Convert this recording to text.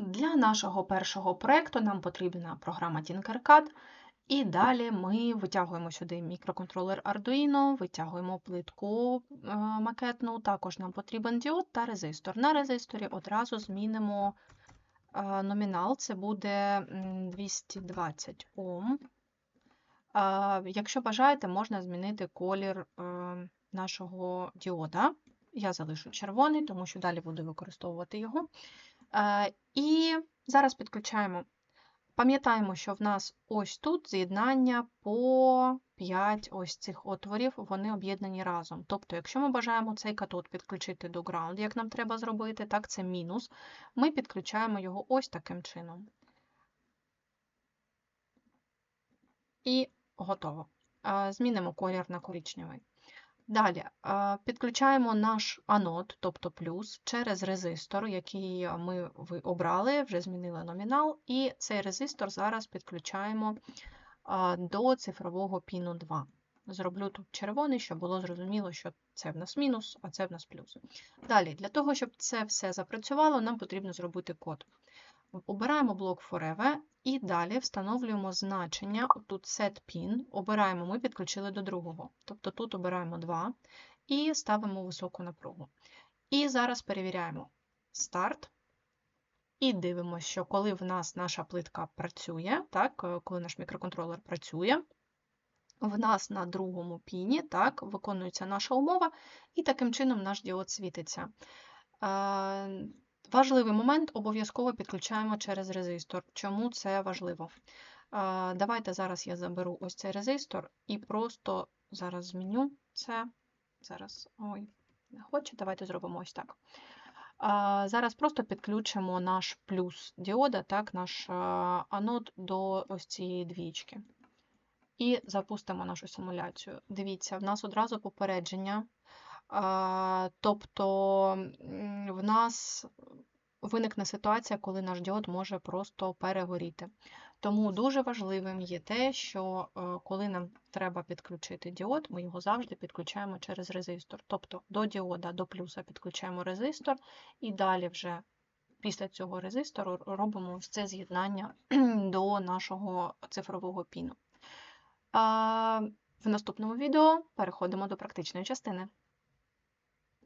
Для нашого першого проєкту нам потрібна програма Tinkercad, і далі ми витягуємо сюди мікроконтролер Arduino, витягуємо плитку е, макетну, також нам потрібен діод та резистор. На резисторі одразу змінимо е, номінал, це буде 220 Ом. Е, Якщо бажаєте, можна змінити колір нашого діода. Я залишу червоний, тому що далі буду використовувати його. Е, І зараз підключаємо. Пам'ятаємо, що в нас ось тут з'єднання по 5 ось цих отворів, вони об'єднані разом. Тобто, якщо ми бажаємо цей катод підключити до ground, як нам треба зробити, так це мінус, ми підключаємо його ось таким чином. І готово. Е, Змінимо колір на коричневий. Далі підключаємо наш анод, тобто плюс, через резистор, який ми обрали, вже змінили номінал, і цей резистор зараз підключаємо до цифрового піну 2. Зроблю тут червоний, щоб було зрозуміло, що це в нас мінус, а це в нас плюс. Далі, для того, щоб це все запрацювало, нам потрібно зробити код. Обираємо блок Forever і далі встановлюємо значення. Тут set обираємо, ми підключили до другого. Тобто тут обираємо 2 і ставимо високу напругу. І зараз перевіряємо старт. І дивимося, що коли в нас наша плитка працює, так, е, коли наш мікроконтролер працює, в нас на другому піні так, виконується наша умова, і таким чином наш діод світиться. Важливий момент обов'язково підключаємо через резистор. Чому це важливо? Давайте зараз я заберу ось цей резистор і просто зараз зміню це. Зараз, ой, не хоче, давайте зробимо ось так. Зараз просто підключимо наш плюс діода, так, наш анод до ось цієї двічки. І запустимо нашу симуляцію. Дивіться, в нас одразу попередження. Тобто в нас виникне ситуація, коли наш діод може просто перегоріти. Тому дуже важливим є те, що е, коли нам треба підключити діод, ми його завжди підключаємо через резистор. Тобто до діода, до плюса підключаємо резистор, і далі вже після цього резистору робимо ось це з'єднання до нашого цифрового піну. В наступному відео переходимо до практичної частини.